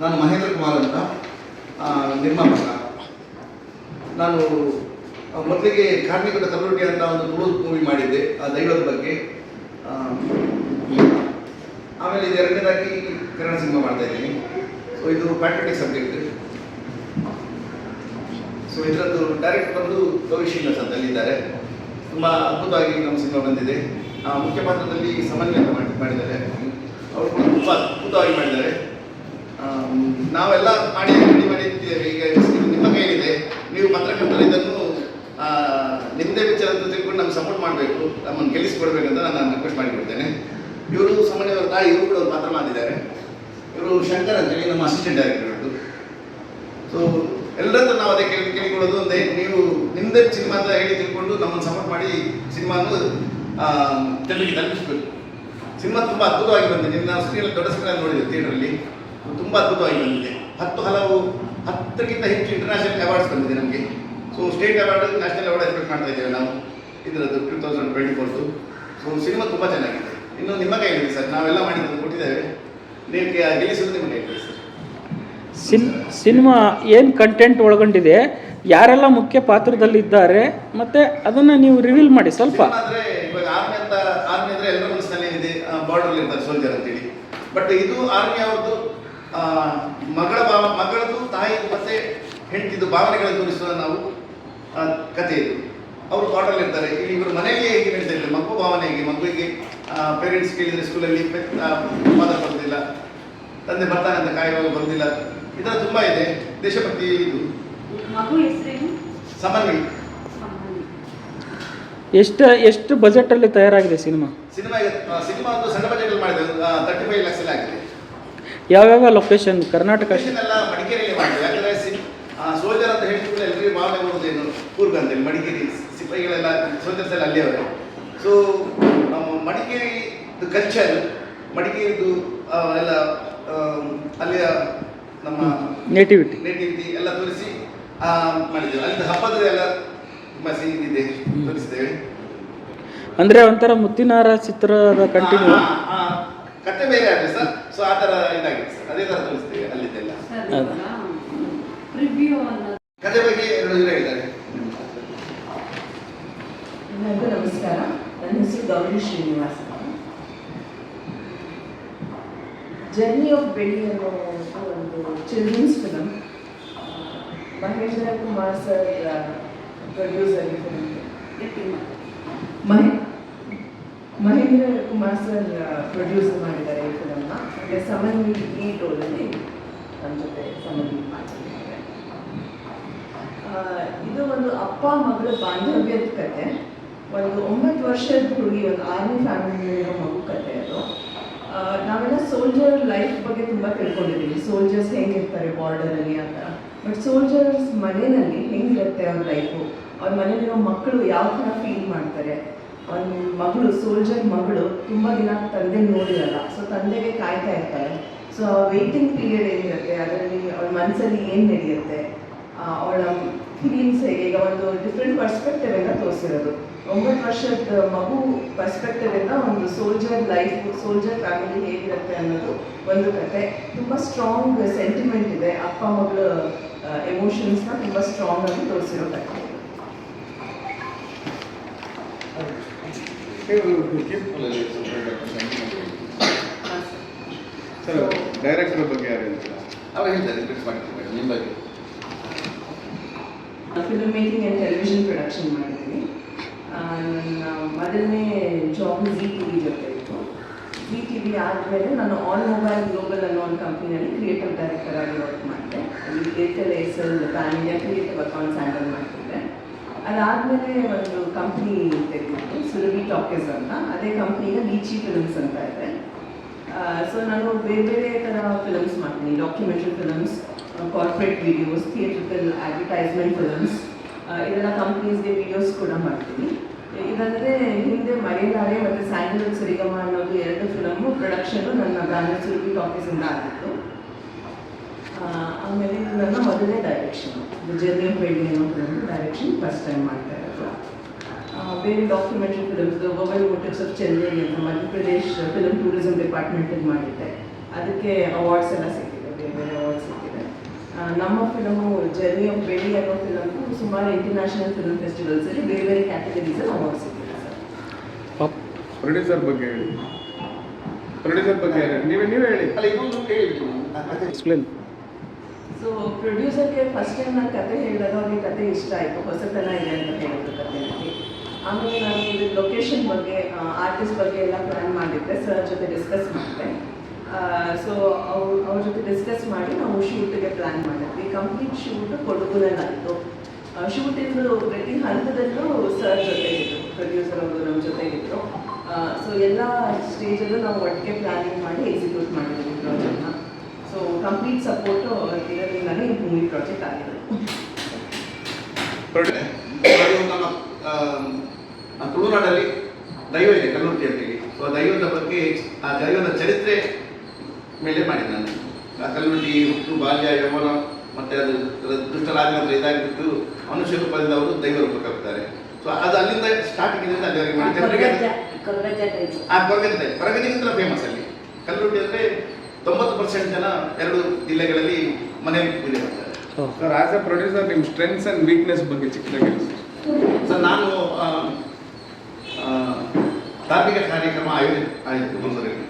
ನಾನು ಮಹೇಂದ್ರ ಕುಮಾರ್ ಅಂತ ನಿರ್ಮಾಪಕ. ನಾನು ಮೊದಲಿಗೆ ಕಾರ್ಮಿಕರ ತಲುಟಿ ಅಂತ ಒಂದು ತುಳು ಮೂವಿ ಮಾಡಿದ್ದೆ, ಆ ದೈವದ ಬಗ್ಗೆ. ಆಮೇಲೆ ಇದು ಎರಡನೇದಾಗಿ ಕನ್ನಡ ಸಿನಿಮಾ ಮಾಡ್ತಾ ಇದ್ದೀನಿ. ಸೊ ಇದು ಪ್ಯಾಟ್ರಿಕ್ ಸಬ್ಜೆಕ್ಟ್ ಸೊ ಇದರದ್ದು ಡೈರೆಕ್ಟ್ ಬಂದು ಗೌರಿ ಸರ್ ಅಂತ ಅಲ್ಲಿದ್ದಾರೆ. ತುಂಬ ಅದ್ಭುತವಾಗಿ ನಮ್ಮ ಸಿನಿಮಾ ಬಂದಿದೆ. ಮುಖ್ಯ ಪಾತ್ರದಲ್ಲಿ ಸಮನ್ವಯ ಮಾಡಿದ್ದಾರೆ. ಅವರು ತುಂಬ ಅದ್ಭುತವಾಗಿ ಮಾಡಿದ್ದಾರೆ. ನಾವೆಲ್ಲ ಮಾಡಿ ಮಾಡಿ ಈಗ ನಿಮ್ಮ ಕೈಯಲ್ಲಿದೆ. ನೀವು ಪತ್ರಕರ್ತರು ಇದನ್ನು ನಿಮ್ಮದೇ ವಿಚಾರ ಅಂತ ತಿಳ್ಕೊಂಡು ನಮ್ಗೆ ಸಪೋರ್ಟ್ ಮಾಡಬೇಕು. ನಮ್ಮನ್ನು ಅಂತ ನಾನು ರಿಕ್ವೆಸ್ಟ್ ಮಾಡಿಕೊಡ್ತೇನೆ. ಇವರು ಸಾಮಾನ್ಯವರ ತಾಯಿ, ಇವರು ಕೂಡ ಒಂದು ಪಾತ್ರ ಮಾಡಿದ್ದಾರೆ. ಇವರು ಶಂಕರ್ ಅಂತೇಳಿ ನಮ್ಮ ಅಸಿಸ್ಟೆಂಟ್ ಡೈರೆಕ್ಟರ್ ಸೊ ಎಲ್ಲರೂ ನಾವು ಅದೇ ಕೇಳಿ, ಕೇಳಿಕೊಳ್ಳೋದು ಒಂದೇ. ನೀವು ನಿಮ್ಮದೇ ಸಿನಿಮಾ ಅಂತ ಹೇಳಿ ತಿಳ್ಕೊಂಡು ನಮ್ಮನ್ನು ಸಪೋರ್ಟ್ ಮಾಡಿ ಸಿನಿಮಾನು ಜನರಿಗೆ ತಲುಪಿಸ್ಬೇಕು. ಸಿನಿಮಾ ತುಂಬ ಅದ್ಭುತವಾಗಿ ಬಂದಿದೆ. ನಿನ್ನ ಸ್ಕ್ರೀನಲ್ಲಿ ದೊಡ್ಡ ಸ್ಕ್ರೀನಲ್ಲಿ ನೋಡಿದೆ ಥಿಯೇಟ್ರಲ್ಲಿ ತುಂಬ ಅದ್ಭುತವಾಗಿ ಬಂದಿದೆ. ಹತ್ತು ಹಲವು ಹತ್ತಕ್ಕಿಂತ ಹೆಚ್ಚು ಇಂಟರ್ನ್ಯಾಷನಲ್ ಅವಾರ್ಡ್ಸ್ ಬಂದಿದೆ ನಮಗೆ. So state award national award expect ಮಾಡ್ತಾ ಇದ್ದೇವೆ ನಾವು. ಇದರದ್ದು ಟೂ ತೌಸಂಡ್ ಟ್ವೆಂಟಿ ಫೋರ್ದು ಸೊ ಸಿನಿಮಾ ತುಂಬ ಚೆನ್ನಾಗಿದೆ. ಇನ್ನು ನಿಮ್ಮ ಕೈಲಿದೆ ಸರ್ ನಾವೆಲ್ಲ ಮಾಡಿದ್ದು ಕೊಟ್ಟಿದ್ದೇವೆ. ನೀವು ಗೆಲ್ಲಿಸೋದು ನಿಮ್ಮ ಕೈಲಿದೆ ಸರ್. ಸಿನ್ ಸಿನಿಮಾ ಏನು ಕಂಟೆಂಟ್ ಒಳಗೊಂಡಿದೆ ಯಾರೆಲ್ಲ ಮುಖ್ಯ ಪಾತ್ರದಲ್ಲಿದ್ದಾರೆ ಮತ್ತೆ ಅದನ್ನು ನೀವು ರಿವೀಲ್ ಮಾಡಿ ಸ್ವಲ್ಪ. ಆದರೆ ಇವಾಗ ಆರ್ಮಿ ಅಂತ ಆರ್ಮಿ ಅಂದ್ರೆ ಎಲ್ಲರ ಮನಸ್ಸಿನಲ್ಲಿ ಇದೆ ಬಾರ್ಡರ್ ಇರ್ತಾರೆ ಸೋಲ್ಜರ್ ಅಂತೇಳಿ. ಬಟ್ ಇದು ಆರ್ಮಿ ಅವ್ರದ್ದು ಮಗಳ ಭಾವ ಮಗಳದು ತಾಯಿ ಮತ್ತೆ ಹೆಂಡತಿದು ಭಾವನೆಗಳನ್ನು ತೋರಿಸುವ ನಾವು ಕಥೆ ಇದು. ಅವರು ಬಾರ್ಡರ್ ಇರ್ತಾರೆ. ಇಲ್ಲಿ ಇವರು ಮನೆಯಲ್ಲಿ ಹೇಗೆ ನಡೀತಾ ಇರಲಿಲ್ಲ ಮಗು ಭಾವನೆ ಹೇಗೆ? ಮಗುವಿಗೆ ಪೇರೆಂಟ್ಸ್ ಕೇಳಿದರೆ ಸ್ಕೂಲಲ್ಲಿ ಫಾದರ್ ಬರೋದಿಲ್ಲ ತಂದೆ ಬರ್ತಾನೆ ಅಂತ ಕಾಯುವಾಗ ಬರೋದಿಲ್ಲ. ಈ ಥರ ತುಂಬ ಇದೆ. ದೇಶಭಕ್ತಿ ಇದು. ಸಮನ್ವಯ. ಎಷ್ಟು ಎಷ್ಟು ಬಜೆಟಲ್ಲಿ ತಯಾರಾಗಿದೆ ಸಿನಿಮಾ? ಸಿನಿಮಾ ಸಿನಿಮಾ ಒಂದು ಸಣ್ಣ ಬಜೆಟಲ್ಲಿ ಮಾಡಿದೆ ತರ್ಟಿ ಫೈವ್ ಲ್ಯಾಕ್ಸ್ ಎಲ್ಲ ಆಗಿದೆ. ಯಾವ್ಯಾವ ಲೊಕೇಶನ್ ಕರ್ನಾಟಕ? ಸೋಲ್ಜರ್ ಅಂತ ಹೇಳಿದ್ರೆ ಎಲ್ಲರಿಗೂ ಭಾವನೆ ಬರುವುದೇನು ಕೂರ್ಗ್ ಅಂತೇಳಿ ಮಡಿಕೇರಿ ಸಿಪಾಯಿಗಳೆಲ್ಲ ಸೋಲ್ಜರ್ಸ್ ಎಲ್ಲ ಅಲ್ಲಿ ಅವರು ಸೊ ನಮ್ಮ ಮಡಿಕೇರಿದು ಕಲ್ಚರ್ ಮಡಿಕೇರಿದು ಎಲ್ಲ ಅಲ್ಲಿಯ ನಮ್ಮ ನೇಟಿವಿಟಿ ನೇಟಿವಿಟಿ ಎಲ್ಲ ತೋರಿಸಿ ಮಾಡಿದ್ದೇವೆ ಅಲ್ಲಿ ಹಬ್ಬದ ಎಲ್ಲ ಸೀನ್ ಇದೆ ತೋರಿಸಿದ್ದೇವೆ. ಅಂದರೆ ಒಂಥರ ಮುತ್ತಿನಾರ ಚಿತ್ರದ ಕಂಟಿನ್ಯೂ? ಕತೆ ಬೇರೆ ಆಗಿದೆ ಸರ್. ಸೊ ಆ ಥರ ಇದಾಗಿದೆ ಸರ್. ಅದೇ ಥರ ತೋರಿಸ್ತೇವೆ ಅಲ್ಲಿದ್ದೆಲ್ಲ. ಕಥೆ ಬಗ್ಗೆ ಎರಡು ಜನ ಹೇಳಿದ್ದಾರೆ ಎಲ್ಲರಿಗೂ ನಮಸ್ಕಾರ. ನನ್ನ ಹೆಸರು ಗೌರಿ ಶ್ರೀನಿವಾಸ ಜರ್ನಿ ಆಫ್ ಬೆಳ್ಳಿ ಅನ್ನೋ ಒಂದು children's film Mahendra Kumar sir producer ಈ ಫಿಲ್ಮ್ ಮಹೇ ಮಹೇಂದ್ರ ಕುಮಾರ್ ಸರ್ ಪ್ರೊಡ್ಯೂಸ್ ಮಾಡಿದ್ದಾರೆ ಮತ್ತು ಸಮನ್ ಈ ರೋಲಲ್ಲಿ ನನ್ನ ಜೊತೆ ಸಮನ್ ಮಾಡ್ತಿದ್ದಾರೆ. ಇದು ಒಂದು ಅಪ್ಪ ಮಗಳ ಬಾಂಧವ್ಯದ ಕತೆ. ಒಂದು ಒಂಬತ್ತು ವರ್ಷದ ಹುಡುಗಿ, ಒಂದು ಆರ್ಮಿ ಫ್ಯಾಮಿಲಿಯಲ್ಲಿರೋ ಮಗು ಕತೆ ಅದು. ನಾವೆಲ್ಲ ಸೋಲ್ಜರ್ ಲೈಫ್ ಬಗ್ಗೆ ತುಂಬ ತಿಳ್ಕೊಂಡಿದ್ದೀವಿ. ಸೋಲ್ಜರ್ಸ್ ಹೆಂಗಿರ್ತಾರೆ ಬಾರ್ಡರಲ್ಲಿ ಥರ ಬಟ್ ಸೋಲ್ಜರ್ಸ್ ಮನೆಯಲ್ಲಿ ಹೆಂಗಿರುತ್ತೆ ಅವ್ರ ಲೈಫು ಅವ್ರ ಮನೇಲಿರೋ ಮಕ್ಕಳು ಯಾವ ಥರ ಫೀಲ್ ಮಾಡ್ತಾರೆ? ಒಂದು ಮಗಳು ಸೋಲ್ಜರ್ ಮಗಳು ತುಂಬ ದಿನ ತಂದೆ ನೋಡಿರಲ್ಲ. ಸೊ ತಂದೆಗೆ ಕಾಯ್ತಾ ಇರ್ತಾರೆ. ಸೊ ವೇಟಿಂಗ್ ಪೀರಿಯಡ್ ಏನಿರುತ್ತೆ, ಅದರಲ್ಲಿ ಅವಳ ಮನಸ್ಸಲ್ಲಿ ಏನು ನಡೆಯುತ್ತೆ ಅವಳ ಫೀಲಿಂಗ್ಸ್ ಹೇಗೆ? ಈಗ ಒಂದು ಡಿಫ್ರೆಂಟ್ ಪರ್ಸ್ಪೆಕ್ಟಿವ್ ಎಲ್ಲ ತೋರಿಸಿರೋದು. ಒಂಬತ್ತು ವರ್ಷದ ಮಗು ಪರ್ಸ್ಪೆಕ್ಟಿವ್ ಇಂದ ಒಂದು ಸೋಲ್ಜರ್ ಲೈಫ್ ಸೋಲ್ಜರ್ ಫ್ಯಾಮಿಲಿ ಹೇಗಿರುತ್ತೆ ಅನ್ನೋದು ಒಂದು ಕತೆ. ತುಂಬ ಸ್ಟ್ರಾಂಗ್ ಸೆಂಟಿಮೆಂಟ್ ಇದೆ. ಅಪ್ಪ, ಮಗಳ ಎಮೋಷನ್ಸ್ನ ತುಂಬ ಸ್ಟ್ರಾಂಗ್ ಆಗಿ ತೋರಿಸಿರೋ ಕತೆ ಇದು. ಸರ್ ಡೈರೆಕ್ಟರ್ ಬಗ್ಗೆ ಯಾರು ಹೇಳ್ತೀರಾ? ಅವ್ರು ಹೇಳ್ತಾರೆ ರಿಕ್ವೆಸ್ಟ್ ಮಾಡ್ತೀನಿ ನಿಮ್ಮ ಬಗ್ಗೆ. Film making and television production ಮಾಡಿದ್ದೀನಿ. ನನ್ನ ಮೊದಲನೇ ಜಾಬ್ ಜಿ ಟಿ ವಿ ಜೊತೆ ಇತ್ತು. ಜಿ ಟಿ ವಿ ಆದಮೇಲೆ ನಾನು ಆಲ್ ಮೊಬೈಲ್ ಗ್ಲೋಬಲ್ ಅನ್ನೋ ಒಂದು ಕಂಪ್ನಿಯಲ್ಲಿ ಕ್ರಿಯೇಟಿವ್ ಡೈರೆಕ್ಟರ್ ಆಗಿ ವರ್ಕ್ ಮಾಡಿದೆ. ಅಲ್ಲಿ Airtel Aircel pan India creative accounts handle ಮಾಡ್ತಿದ್ದೆ. ಅದಾದಮೇಲೆ ಒಂದು ಕಂಪ್ನಿ ತೆಗೆದಿತ್ತು ಸುರಭಿ ಟಾಕೀಸ್ ಅಂತ. ಅದೇ ಕಂಪ್ನಿಯ ಲೀಚಿ ಫಿಲ್ಮ್ಸ್ ಅಂತ ಇದೆ. ಸೊ ನಾನು ಬೇರೆ ಬೇರೆ ಥರ ಫಿಲಮ್ಸ್ ಮಾಡ್ತೀನಿ. Documentary films corporate videos theatrical advertisement films ಇದೆಲ್ಲ ಕಂಪ್ನೀಸ್ಗೆ ವಿಡಿಯೋಸ್ ಕೂಡ ಮಾಡ್ತೀನಿ. ಇದಂದರೆ ಹಿಂದೆ ಮರೆಯಲಾರೆ ಮತ್ತು ಸ್ಯಾಂಡಲ್ವುಡ್ ಸರಿಗಮ ಅನ್ನೋದು ಎರಡು ಫಿಲಮು ಪ್ರೊಡಕ್ಷನು ನನ್ನ ಬ್ಯಾನರ್ ಸುರಭಿ ಟಾಕೀಸಿಂದ ಆಗಿತ್ತು ಆಮೇಲೆ ಇದು ನನ್ನ ಮೊದಲನೇ ಡೈರೆಕ್ಷನ್ ಜರ್ನಿ ಆಫ್ ಬೆಳ್ಳಿ ಅನ್ನೋ ಒಂದು ಡೈರೆಕ್ಷನ್ ಫಸ್ಟ್ ಟೈಮ್ ಮಾಡ್ತಾ ಇರೋದು. ಆ, ಬೇರೆ documentary films mobile motives of Chennai ಅಂತ ಮಧ್ಯಪ್ರದೇಶ್ ಫಿಲಮ್ ಟೂರಿಸಂ ಡಿಪಾರ್ಟ್ಮೆಂಟಲ್ಲಿ ಮಾಡಿದ್ದೆ. ಅದಕ್ಕೆ ಅವಾರ್ಡ್ಸ್ ಎಲ್ಲ ಸಿಕ್ಕಿದೆ ಬೇರೆ ಬೇರೆ ಅವಾರ್ಡ್ಸ್ ಸಿಕ್ಕಿದೆ. ನಮ್ಮ ಫಿಲಮು ಜರ್ನಿ ಆಫ್ ಬೆಳ್ಳಿ ಅನ್ನೋ ಫಿಲಮು ಸುಮಾರು ಇಂಟರ್ನ್ಯಾಷನಲ್ ಫಿಲ್ಮ್ ಫೆಸ್ಟಿವಲ್ಸಲ್ಲಿ ಬೇರೆ ಬೇರೆ ಕ್ಯಾಟಗರೀಸಲ್ಲಿ ಅವಾರ್ಡ್ಸ್ ಸಿಕ್ಕಿದೆ ಸರ್ ಪ್ರೊಡ್ಯೂಸರ್ ಬಗ್ಗೆ ಹೇಳಿ. ಪ್ರೊಡ್ಯೂಸರ್ ಬಗ್ಗೆ ಹೇಳಿ. ನೀವೇ ನೀವೇ ಹೇಳಿ. ಅಲ್ಲ ಇನ್ನೊಂದು ಎಕ್ಸ್ಪ್ಲೇನ್ ಸೊ ಪ್ರೊಡ್ಯೂಸರ್ಗೆ ಫಸ್ಟ್ ಟೈಮ್ ನಾನು ಕತೆ ಹೇಳಿದಾಗ ಅವ್ರಿಗೆ ಕತೆ ಇಷ್ಟ ಆಯಿತು. ಹೊಸತನ ಇದೆ ಅಂತ ಹೇಳಿದ್ರು ಕಥೆಯಲ್ಲಿ ಆಮೇಲೆ ನಾನು ಇದು ಲೊಕೇಶನ್ ಬಗ್ಗೆ ಆರ್ಟಿಸ್ಟ್ ಬಗ್ಗೆ ಎಲ್ಲ ಪ್ಲ್ಯಾನ್ ಮಾಡಿದ್ದೆ. ಸರ್ ಜೊತೆ ಡಿಸ್ಕಸ್ ಮಾಡಿದೆ. ಸೊ ಅವ್ರು, ಅವ್ರ ಜೊತೆ ಡಿಸ್ಕಸ್ ಮಾಡಿ ನಾವು ಶೂಟಿಗೆ ಪ್ಲ್ಯಾನ್ ಮಾಡಿದ್ವಿ. ಕಂಪ್ಲೀಟ್ ಶೂಟ್ ಕೊಡಗುನಲ್ಲಾಯಿತು ಶೂಟಿಂದು ಪ್ರತಿ ಹಂತದಲ್ಲೂ ಸರ್ ಜೊತೆ ಜೊತೆಗಿದ್ರು ಪ್ರೊಡ್ಯೂಸರ್ ಅವರು ನಮ್ಮ ಜೊತೆಗಿದ್ರು ಸೊ ಎಲ್ಲ ಸ್ಟೇಜಲ್ಲೂ ನಾವು ಒಟ್ಟಿಗೆ ಪ್ಲ್ಯಾನಿಂಗ್ ಮಾಡಿ ಎಕ್ಸಿಕ್ಯೂಟ್ ಮಾಡಿದ್ವಿ. ಕಂಪ್ಲೀಟ್ ಸಪೋರ್ಟ್ ಇರೋದ್ರಿಂದಲೇ ಈ ಮೂವಿ ಪ್ರಾಜೆಕ್ಟ್ ಆಗಿದೆ ನಮ್ಮ ತುಳುನಾಡಲ್ಲಿ ದೈವ ಇದೆ ಕಲ್ಲುರ್ತಿ ಅಂತೇಳಿ ಸೊ ಆ ದೈವದ ಬಗ್ಗೆ ಆ ದೈವದ ಚರಿತ್ರೆ ಮೇಲೆ ಮಾಡಿದ್ದೆ ನಾನು. ಆ ಕಲ್ಲುರ್ತಿ ಹುಟ್ಟು ಬಾಲ್ಯ ಯೌವನ ಮತ್ತೆ ಅದು ದುಷ್ಟರಾಜ ಇದಾಗಿಬಿಟ್ಟು ಇದಾಗಿದ್ದು ಮನುಷ್ಯ ರೂಪದಿಂದ ಅವರು ದೈವ ರೂಪಕ್ಕೆ ಹೋಗ್ತಾರೆ ಸೊ ಅದು ಅಲ್ಲಿಂದ ಸ್ಟಾರ್ಟಿಂಗ್ ಇಂದ ಅಲ್ಲಿವರೆಗೆ ಮಾಡಿ ಜನರಿಗೆ ಆ ಫೇಮಸ್ ಅಲ್ಲಿ. ಕಲ್ಲುರ್ಟಿ ಅಂದರೆ ತೊಂಬತ್ತು ಪರ್ಸೆಂಟ್ ಜನ ಎರಡು ಜಿಲ್ಲೆಗಳಲ್ಲಿ ಮನೆಯಲ್ಲಿ ಪೂಜೆ ಮಾಡ್ತಾರೆ. ಸರ್ ಆಸ್ ಎ ಪ್ರೊಡ್ಯೂಸರ್ ನಿಮ್ಮ ಸ್ಟ್ರೆಂತ್ಸ್ ಅಂಡ್ ವೀಕ್ನೆಸ್ ಬಗ್ಗೆ ಚಿಕ್ಕದಾಗಿ ಹೇಳಿ. ಸರ್. ನಾನು ಧಾರ್ಮಿಕ ಕಾರ್ಯಕ್ರಮ ಆಯೋಜನೆ ಆಯಿತು ಮಂಗಳೂರಲ್ಲಿ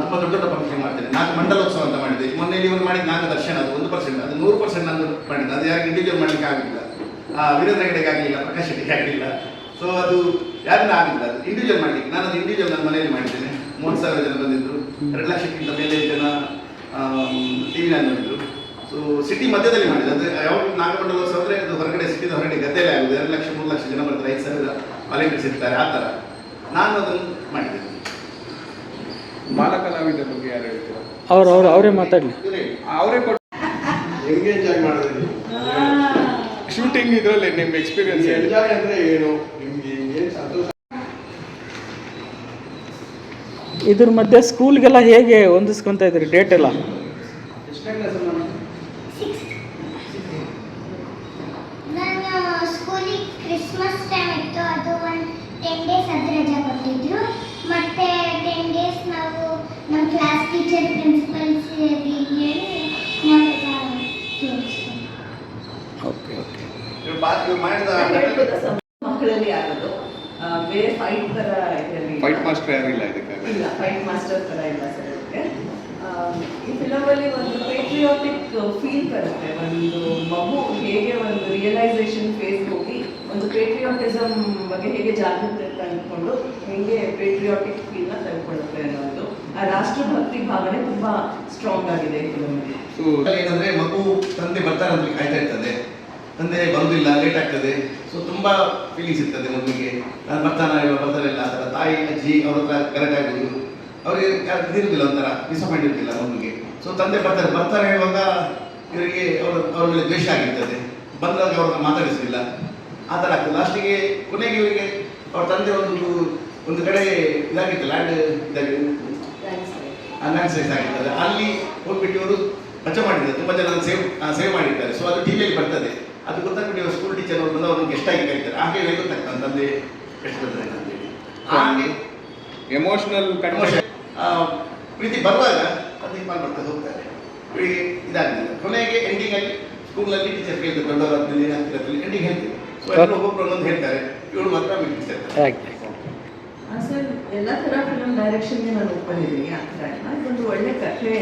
ತುಂಬ ದೊಡ್ಡ ದೊಡ್ಡ ಫಂಕ್ಷನ್ ಮಾಡ್ತೇನೆ ನಾಲ್ಕು ಮಂಡಲೋತ್ಸವ ಅಂತ ಮಾಡಿದ್ದೆ. ಮೊನ್ನೆ ಇವರು ಮಾಡಿದ ನಾಲ್ಕು ದರ್ಶನ ಅದು ಒಂದು ಪರ್ಸೆಂಟ್ ಅದು ನೂರು ಪರ್ಸೆಂಟ್ ನಾನು ಮಾಡಿದ್ದೆ. ಅದು ಯಾರು ಇಂಡಿವಿಜುವಲ್ ಮಾಡಲಿಕ್ಕೆ ಆಗಲಿಲ್ಲ ವೀರೇಂದ್ರ ಹೆಗಡೆಗೆ ಆಗಲಿಲ್ಲ ಪ್ರಕಾಶ್ ಶೆಟ್ಟಿಗೆ ಆಗಲಿಲ್ಲ. ಸೊ ಅದು ಯಾರನ್ನ ಆಗಲಿಲ್ಲ ಅದು ಇಂಡಿವಿಜುವಲ್ ಮಾಡಲಿಕ್ಕೆ. ನಾನು ಅದು ಇಂಡಿವಿಜುವಲ್ ನನ್ನ ಮನೆಯಲ್ಲಿ ಮಾಡಿದ್ದೇನೆ. ಮೂವತ್ತು ಸಾವಿರ ಜನ ಬಂದಿದ್ದರು ಎರಡು ಲಕ್ಷಕ್ಕಿಂತ ಮೇಲೆ ಜನ ಟಿ ವಿ ನೋಡಿದ್ರು. ಸೊ ಸಿಟಿ ಮಧ್ಯದಲ್ಲಿ ಮಾಡಿದ್ರು. ಅಂದರೆ ಯಾವ ನಾಗಮಂಡಲ ಅಂದರೆ ಅದು ಹೊರಗಡೆ ಸಿಟಿದ ಹೊರಗಡೆ ಗದ್ದೆಲೆ ಆಗುದು. ಎರಡು ಲಕ್ಷ ಮೂರು ಲಕ್ಷ ಜನ ಬರ್ತಾರೆ. ಐದು ಸಾವಿರ ವಾಲಂಟಿಯರ್ಸ್ ಇರ್ತಾರೆ. ಆ ಥರ. ನಾನು ಅದನ್ನು ಮಾಡಿದ್ದೆ. ಬಾಲಕಲಾವಿದ ಬಗ್ಗೆ ಯಾರು ಹೇಳ್ತೀರಾ? ಅವ್ರು ಅವ್ರು ಅವರೇ ಮಾತಾಡಲಿ. ಅವರೇ ಕೊಟ್ಟು ಎಂಗೇಜ್ ಎಂಜಾಯ್ ಮಾಡಿದ್ರಿ ಶೂಟಿಂಗ್ ಇದರಲ್ಲಿ ನಿಮ್ಮ ಎಕ್ಸ್ಪೀರಿಯನ್ಸ್ ಎಂಜಾಯ್ ಅಂದರೆ ಏನು? ನಿಮಗೆ ಏನು ಸಂತೋಷ ಇದ್ರ ಮಧ್ಯೆ ಸ್ಕೂಲ್ಗೆಲ್ಲ ಹೇಗೆ ಹೊಂದಿಸ್ಕೊಂತ ಇದ್ರಿ ಡೇಟ್ ಎಲ್ಲ? ಫೈಟ್ ಥರ ಇದರಲ್ಲಿ ಫೈಟ್ ಮಾಸ್ಟರ್ ಯಾರಿಲ್ಲ ಇದಕ್ಕಾಗಿ ಇಲ್ಲ ಫೈಟ್ ಮಾಸ್ಟರ್ ಥರ ಇಲ್ಲ ಸರ್ ಅದಕ್ಕೆ ಆ, ಈ ಫಿಲಮಲ್ಲಿ ಒಂದು ಪೇಟ್ರಿಯಾಟಿಕ್ ಫೀಲ್ ಬರುತ್ತೆ. ಒಂದು ಮಗು ಹೇಗೆ ಒಂದು ರಿಯಲೈಸೇಷನ್ ಫೇಸ್ ಹೋಗಿ ಒಂದು ಪೇಟ್ರಿಯಾಟಿಸಮ್ ಬಗ್ಗೆ ಹೇಗೆ ಜಾಗೃತಿ ತಂದುಕೊಂಡು ಹೇಗೆ ಪೇಟ್ರಿಯಾಟಿಕ್ ಫೀಲ್ನ ತಂದುಕೊಳ್ಳುತ್ತೆ ಅನ್ನೋದು ಆ ರಾಷ್ಟ್ರಭಕ್ತಿ ಭಾವನೆ ತುಂಬಾ ಸ್ಟ್ರಾಂಗ್ ಆಗಿದೆ ಈ ಫಿಲಮಲ್ಲಿ ಏನಂದ್ರೆ ಮಗು ತಂದೆ ಬರ್ತಾರೆ ಅಂತ ಕಾಯ್ತಾ ಇರ್ತದೆ. ತಂದೆ ಬಂದಿಲ್ಲ ಲೇಟ್ ಆಗ್ತದೆ. ಸೊ ತುಂಬಾ ಫೀಲಿಂಗ್ಸ್ ಇರ್ತದೆ ಮಗುವಿಗೆ. ನಾನು ಬರ್ತಾನ ಇಲ್ಲ ಬರ್ತಾನೆ ಇಲ್ಲ ಆ ತಾಯಿ ಅಜ್ಜಿ ಅವ್ರ ಹತ್ರ ಕರೆಕ್ಟ್ ಆಗೋದು ಅವರಿಗೆ ಇದಿರುವುದಿಲ್ಲ ಒಂಥರ ಡಿಸಪಾಯಿಂಟ್ ಇರ್ತಿಲ್ಲ ಮಗುವಿಗೆ. ಸೊ ತಂದೆ ಬರ್ತಾರೆ ಬರ್ತಾರೆ ಹೇಳುವಾಗ ಇವರಿಗೆ ಅವರ ಅವ್ರ ಮೇಲೆ ದ್ವೇಷ ಆಗಿರ್ತದೆ. ಬಂದಾಗ ಅವ್ರನ್ನ ಮಾತಾಡಿಸಲಿಲ್ಲ ಆ ಥರ ಆಗ್ತದೆ. ಲಾಸ್ಟಿಗೆ ಕೊನೆಗೆ ಇವರಿಗೆ ಅವ್ರ ತಂದೆ ಒಂದು ಒಂದು ಕಡೆ ಇದಾಗಿತ್ತು ಲ್ಯಾಂಡ್ ಇದಾಗಿ ಲ್ಯಾಂಡ್ ಸೈಜ್ ಆಗಿರ್ತದೆ. ಅಲ್ಲಿ ಹೋಗ್ಬಿಟ್ಟು ಇವರು ಪಚ ಮಾಡಿದ್ದಾರೆ. ತುಂಬ ಜನ ಸೇವ್ ಸೇವ್ ಮಾಡಿರ್ತಾರೆ ಸೊ ಅದು ಟಿವಿಯಲ್ಲಿ ಬರ್ತದೆ. ಅದು ಗೊತ್ತಾಗ್ಬಿಟ್ಟು ನೀವು ಸ್ಕೂಲ್ ಟೀಚರ್ ಅವ್ರು ಬಂದು ಅವ್ರನ್ನ ಗೆಸ್ಟ್ ಆಗಿ ಕರೀತಾರೆ ಹಾಗೆ ಹೇಗೆ ಗೊತ್ತಾಗ್ತದೆ ತಂದೆ ಎಷ್ಟು ಬರ್ತಾರೆ ಅಂತೇಳಿ ಹಾಗೆ? ಎಮೋಷನಲ್ ಆ, ಪ್ರೀತಿ ಬರುವಾಗ ಅದಕ್ಕೆ ಮಾಡಿ ಬರ್ತಾ ಹೋಗ್ತಾರೆ. ಇವರಿಗೆ ಇದಾಗಲಿಲ್ಲ ಕೊನೆಗೆ ಎಂಡಿಂಗಲ್ಲಿ ಸ್ಕೂಲಲ್ಲಿ ಟೀಚರ್ ಕೇಳ್ತಾರೆ ದೊಡ್ಡವರಾದ್ಮೇಲೆ ಏನಾಗ್ತಿರತ್ತಲ್ಲಿ ಎಂಡಿಂಗ್ ಹೇಳ್ತೀವಿ. ಸೊ ಎಲ್ಲರೂ ಒಬ್ಬೊಬ್ರು ಒಂದೊಂದು ಹೇಳ್ತಾರೆ. ಇವಳು ಮಾತ್ರ ಬಿಟ್ಟಿರ್ತಾರೆ ಆಯ್ತು ಸರ್ ಎಲ್ಲ ಥರ ಫಿಲಮ್ ಡೈರೆಕ್ಷನ್ಗೆ ನಾನು ಓಪನ್ ಇದ್ದೀನಿ. ಆ ಥರ ಒಂದು ಒಳ್ಳೆ ಕಥೆ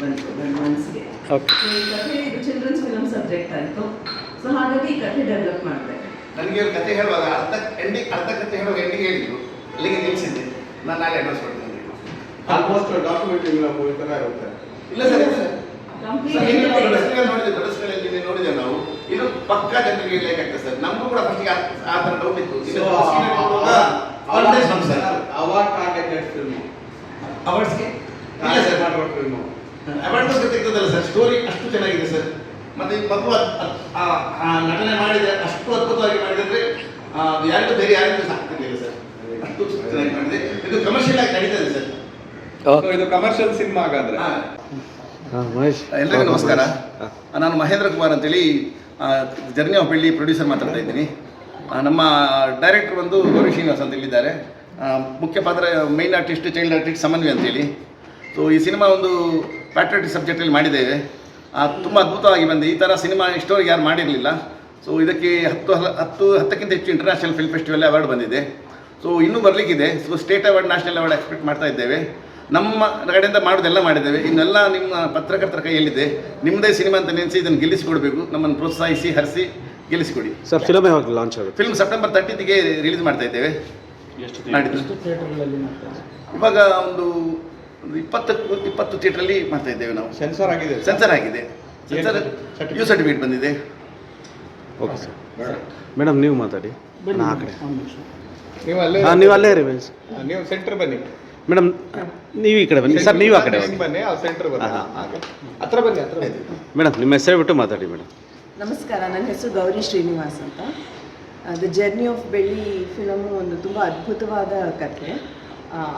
ಬಂತು ನನ್ನ ಮನಸ್ಸಿಗೆ. ಓಕೆ ಸೊ ಈ ಕಥೆ ಇದು ಚಿಲ್ಡ್ರನ್ಸ್ ಫಿಲಮ್ ಸಬ್ಜೆಕ್ಟ್ ಆಯಿತು. ಸೊ ಹಾಗಾಗಿ ಈ ಕಥೆ ಡೆವಲಪ್ ಮಾಡಿದೆ. ನನಗೆ ಕಥೆ ಕತೆ ಹೇಳುವಾಗ ಅರ್ಧ ಎಂಡಿಂಗ್ ಅರ್ಧ ಕತೆ ಹೇಳುವಾಗ ಎಂಡಿಂಗ್ ಹೇಳಿದ್ರು. ಅಲ್ಲಿಗೆ ನಿಲ್ಲಿಸಿದ್ದೆ ನಾನು ನಾಳೆ ಅಡ್ರೆಸ್ ಹೇಳಿ. ಆಲ್ಮೋಸ್ಟ್ ಡಾಕ್ಯುಮೆಂಟ್ ಮೂವಿ ತರ ಇರುತ್ತೆ. ಇಲ್ಲ ಸರ್ ಸರ್, ಹಿಂದೆ ನಾವು. ಇದು ಪಕ್ಕಾ ಜನರಿಗೆ ಲೈಕ್ ಆಗ್ತದೆ ಸರ್. ನಮಗೂ ಕೂಡ ಫಸ್ಟಿಗೆ ಆ ಥರ ಡೌಟ್ ಇತ್ತು. ಅವಾರ್ಡ್ ಟಾರ್ಗೆಟೆಡ್ ಫಿಲ್ಮ್ ಅವಾರ್ಡ್ಸ್ಗೆ ಅವಾರ್ಡ್ಸ್ ತೆಗ್ದದಲ್ಲ ಸರ್. ಸ್ಟೋರಿ ಅಷ್ಟು ಚೆನ್ನಾಗಿದೆ ಸರ್. ಮತ್ತೆ ಈ ಆ- ಆ ನಟನೆ ಮಾಡಿದ್ರೆ ಅಷ್ಟು ಅದ್ಭುತವಾಗಿ ಮಾಡಿದ್ರೆ ಯಾರಿಗೂ ಬೇರೆ ಯಾರಿಗೂ ಸಾಕ್ತಿರ್ಲಿಲ್ಲ ಸರ್. ಅಷ್ಟು ಚೆನ್ನಾಗಿ ಮಾಡಿದೆ ಇದು ಕಮರ್ಷಿಯಲ್ ಆಗಿ ನಡೀತದೆ ಸರ್. ಸೊ ಇದು ಕಮರ್ಷಿಯಲ್ ಸಿನಿಮಾ ಹಾಗಾದ್ರೆ. ಹಾ. ಎಲ್ಲರಿಗೂ ನಮಸ್ಕಾರ. ನಾನು ಮಹೇಂದ್ರ ಕುಮಾರ್ ಅಂತೇಳಿ ಜರ್ನಿ ಆಫ್ ಬೆಳ್ಳಿ ಪ್ರೊಡ್ಯೂಸರ್ ಮಾತಾಡ್ತಾ ಇದ್ದೀನಿ. ನಮ್ಮ ಡೈರೆಕ್ಟರ್ ಬಂದು ಗೌರಿ ಶ್ರೀನಿವಾಸ್ ಅಂತ ಹೇಳಿದ್ದಾರೆ. ಮುಖ್ಯ ಪಾತ್ರ main artist child artist Samanvi ಅಂತೇಳಿ. ಸೊ ಈ ಸಿನಿಮಾ ಒಂದು ಪ್ಯಾಟ್ರಿಯಾಟಿಕ್ ಸಬ್ಜೆಕ್ಟಲ್ಲಿ ಮಾಡಿದ್ದೇವೆ. ತುಂಬ ಅದ್ಭುತವಾಗಿ ಬಂದಿದೆ. ಈ ಥರ ಸಿನಿಮಾ ಇಷ್ಟೋರಿಗೆ ಯಾರು ಮಾಡಿರಲಿಲ್ಲ. ಸೊ ಇದಕ್ಕೆ ಹತ್ತು ಹಲ- ಹತ್ತು ಹತ್ತಕ್ಕಿಂತ ಹೆಚ್ಚು ಇಂಟರ್ನ್ಯಾಷನಲ್ ಫಿಲ್ಮ್ ಫೆಸ್ಟಿವಲ್ ಅವಾರ್ಡ್ ಬಂದಿದೆ. ಸೊ ಇನ್ನೂ ಬರಲಿಕ್ಕಿದೆ. So state award national award expect ಮಾಡ್ತಾ ಇದ್ದೇವೆ. ನಮ್ಮ ಕಡೆಯಿಂದ ಮಾಡೋದೆಲ್ಲ ಮಾಡಿದ್ದೇವೆ. ಇನ್ನೆಲ್ಲ ನಿಮ್ಮ ಪತ್ರಕರ್ತರ ಕೈಯಲ್ಲಿದೆ. ನಿಮ್ಮದೇ ಸಿನಿಮಾ ಅಂತ ನೆನೆಸಿ ಇದನ್ನು ಗೆಲ್ಲಿಸಿಕೊಡ್ಬೇಕು. ನಮ್ಮನ್ನು ಪ್ರೋತ್ಸಾಹಿಸಿ ಹರಿಸಿ ಗೆಲ್ಲಿಸಿಕೊಡಿ. ಸರ್ ಫಿಲಮ್ ಯಾವಾಗ ಲಾಂಚ್ ಆಗುತ್ತೆ? ಫಿಲ್ಮ್ ಸೆಪ್ಟೆಂಬರ್ ತರ್ಟಿತ್ಗೆ ರಿಲೀಸ್ ಮಾಡ್ತಾ ಇದ್ದೇವೆ. ಇವಾಗ ಒಂದು ಒಂದು ಇಪ್ಪತ್ತು ಇಪ್ಪತ್ತು ಥಿಯೇಟ್ರಲ್ಲಿ ಮಾಡ್ತಾ ಇದ್ದೇವೆ ನಾವು. ಸೆನ್ಸರ್ ಆಗಿದೆ. ಸೆನ್ಸರ್ ಆಗಿದೆ. ಸೆನ್ಸರ್ ಯು ಸರ್ಟಿಫಿಕೇಟ್ ಬಂದಿದೆ. ಓಕೆ ಸರ್ ಮೇಡಮ್ ನೀವು ಮಾತಾಡಿ. ಬನ್ನಿ ನಾ ಆ ಕಡೆ. ನೀವು ಅಲ್ಲೇ ಹಾಂ ನೀವು ಅಲ್ಲೇ ಇರಿ ಮಿಸ್ ನೀವು ಸೆಂಟ್ರ್ ಬನ್ನಿ. ಮೇಡಮ್ ನೀವು ಈ ಕಡೆ ಬನ್ನಿ. ಸರ್ ನೀವು ಆ ಕಡೆ ಹಿಂಗ್ ಬನ್ನಿ. ಬನ್ನಿ ಆ ಸೆಂಟರ್ ಬನ್ನಿ. ಹತ್ರ ಬನ್ನಿ ಹತ್ರ ಬನ್ನಿ. ಮೇಡಮ್ ನಿಮ್ಮ ಹೆಸರು ಬಿಟ್ಟು ಮಾತಾಡಿ ಮೇಡಮ್ ನಮಸ್ಕಾರ ನನ್ನ ಹೆಸರು ಗೌರಿ ಶ್ರೀನಿವಾಸ್ ಅಂತ. The journey of Belli film ಒಂದು ತುಂಬ ಅದ್ಭುತವಾದ ಆ,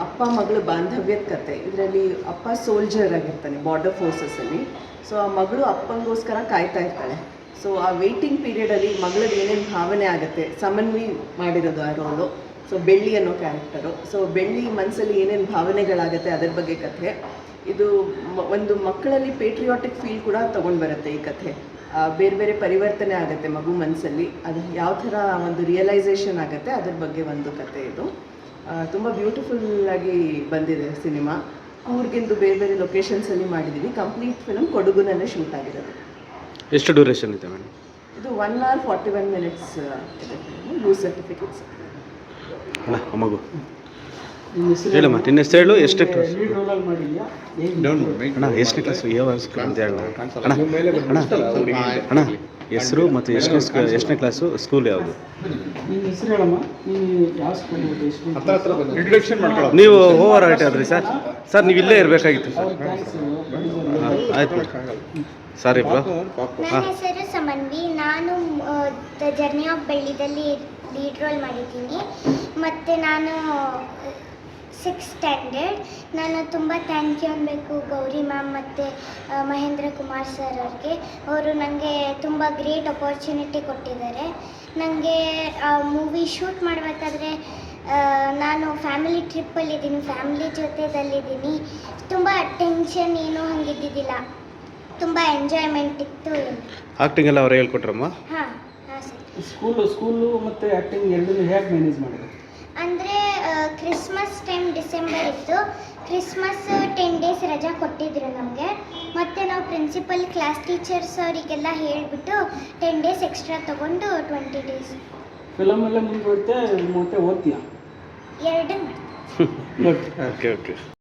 ಅಪ್ಪ ಮಗಳು ಬಾಂಧವ್ಯದ ಕತೆ. ಇದರಲ್ಲಿ ಅಪ್ಪ ಸೋಲ್ಜರ್ ಆಗಿರ್ತಾನೆ ಬಾರ್ಡರ್ ಫೋರ್ಸಸಲ್ಲಿ ಸೊ ಆ ಮಗಳು ಅಪ್ಪನಿಗೋಸ್ಕರ ಕಾಯ್ತಾ ಇರ್ತಾಳೆ. ಸೊ ಆ ವೇಟಿಂಗ್ ಪೀರಿಯಡಲ್ಲಿ ಮಗಳದ್ದು ಏನೇನು ಭಾವನೆ ಆಗುತ್ತೆ ಸಮನ್ವಿ ಮಾಡಿರೋದು ಆ ರೋಲು ಸೊ ಬೆಳ್ಳಿ ಅನ್ನೋ ಕ್ಯಾರೆಕ್ಟರು ಸೊ ಬೆಳ್ಳಿ ಮನಸ್ಸಲ್ಲಿ ಏನೇನು ಭಾವನೆಗಳಾಗುತ್ತೆ ಅದರ ಬಗ್ಗೆ ಕಥೆ. ಇದು ಒಂದು ಮಕ್ಕಳಲ್ಲಿ ಪೇಟ್ರಿಯಾಟಿಕ್ ಫೀಲ್ ಕೂಡ ತೊಗೊಂಡು ಬರುತ್ತೆ ಈ ಕಥೆ. ಬೇರೆ ಬೇರೆ ಪರಿವರ್ತನೆ ಆಗುತ್ತೆ ಮಗು ಮನಸ್ಸಲ್ಲಿ ಅದು ಯಾವ ಥರ ಒಂದು ರಿಯಲೈಸೇಷನ್ ಆಗುತ್ತೆ ಅದ್ರ ಬಗ್ಗೆ ಒಂದು ಕತೆ ಇದು. ತುಂಬ ಬ್ಯೂಟಿಫುಲ್ ಆಗಿ ಬಂದಿದೆ ಸಿನಿಮಾ. ಕೂರ್ಗಿಂದು ಬೇರೆ ಬೇರೆ ಲೊಕೇಶನ್ಸಲ್ಲಿ ಮಾಡಿದೀವಿ. ಕಂಪ್ಲೀಟ್ ಫಿಲಮ್ ಕೊಡಗುನಲ್ಲೇ ಶೂಟ್ ಆಗಿರೋದು. ಎಷ್ಟು ಡ್ಯೂರೇಷನ್ ಇದೆ ಮೇಡಮ್? ಇದು one hour forty one minutes ಇದೆ ಫಿಲ್ಮು ಯೂ ಸರ್ಟಿಫಿಕೇಟ್ಸ್ ಮಗು ಹೇಳಮ್ಮ ನಿನ್ನ ಹೆಸರು ಹೇಳು ಎಷ್ಟನೇ ಕ್ಲಾಸ್ ಮಾಡಿದ್ಯಾ? ಅಣ್ಣ ಎಷ್ಟನೇ ಕ್ಲಾಸ್ ಯಾವ ಸ್ಕೂಲ್ ಅಂತ ಹೇಳ. ಅಣ್ಣ ಅಣ್ಣ ಹೆಸರು ಮತ್ತು ಎಷ್ಟನೇ ಸ್ಕೂಲ್ ಎಷ್ಟನೇ ಕ್ಲಾಸು? ಸ್ಕೂಲ್ ಯಾವುದು? ನೀವು ಓವರ್ ಆಯ್ತು ಆದ್ರಿ ಸರ್? ಸರ್ ನೀವು ಇಲ್ಲೇ ಇರಬೇಕಾಗಿತ್ತು ಸರ್. ಹಾಂ ಆಯ್ತು. ಸರಿ ಬ್ರೋ ನನ್ನ ಹೆಸರು ಸಮನ್ವಿ. ನಾನು ದ ಜರ್ನಿ ಆಫ್ ಬೆಳ್ಳಿದಲ್ಲಿ ಲೀಡ್ ರೋಲ್ ಮಾಡಿದ್ದೀನಿ. ಮತ್ತು ನಾನು ಸಿಕ್ಸ್ ಸ್ಟ್ಯಾಂಡರ್ಡ್ ನಾನು ತುಂಬ ಥ್ಯಾಂಕ್ ಯು ಅನ್ಬೇಕು ಗೌರಿ ಮ್ಯಾಮ್ ಮತ್ತು ಮಹೇಂದ್ರ ಕುಮಾರ್ ಸರ್ ಅವ್ರಿಗೆ. ಅವರು ನನಗೆ ತುಂಬ ಗ್ರೇಟ್ ಅಪರ್ಚುನಿಟಿ ಕೊಟ್ಟಿದ್ದಾರೆ. ನನಗೆ ಮೂವಿ ಶೂಟ್ ಮಾಡಬೇಕಾದ್ರೆ ನಾನು ಫ್ಯಾಮಿಲಿ ಟ್ರಿಪ್ಪಲ್ಲಿದ್ದೀನಿ ಫ್ಯಾಮಿಲಿ ಜೊತೆದಲ್ಲಿದ್ದೀನಿ. ತುಂಬ ಟೆನ್ಷನ್ ಏನೂ ಹಂಗಿದ್ದಿದ್ದಿಲ್ಲ. ತುಂಬ ಎಂಜಾಯ್ಮೆಂಟ್ ಇತ್ತು ಆಕ್ಟಿಂಗ್ ಎಲ್ಲ ಅವ್ರು ಹೇಳ್ಕೊಟ್ರಮ್ಮ? ಹಾಂ ಹಾಂ ಸರ್ ಸ್ಕೂಲು ಸ್ಕೂಲು ಮತ್ತು ಆ್ಯಕ್ಟಿಂಗ್ ಎರಡನ್ನೂ ಹೇಗೆ ಮ್ಯಾನೇಜ್ ಮಾಡಿದೆ ಅಂದರೆ ಕ್ರಿಸ್ಮಸ್ ಟೈಮ್ ಡಿಸೆಂಬರ್ ಇತ್ತು. ಕ್ರಿಸ್ಮಸ್ ಟೆನ್ ಡೇಸ್ ರಜಾ ಕೊಟ್ಟಿದ್ರು ನಮಗೆ. ಮತ್ತು ನಾವು ಪ್ರಿನ್ಸಿಪಲ್ ಕ್ಲಾಸ್ ಟೀಚರ್ಸ್ ಅವರಿಗೆಲ್ಲ ಹೇಳಿಬಿಟ್ಟು ಟೆನ್ ಡೇಸ್ ಎಕ್ಸ್ಟ್ರಾ ತೊಗೊಂಡು ಟ್ವೆಂಟಿ ಡೇಸ್ ಫಿಲಮಲ್ಲೇ ಮುಂದುವರಿತೆ ಮತ್ತೆ ಓದ್ತೀಯಾ? Good okay okay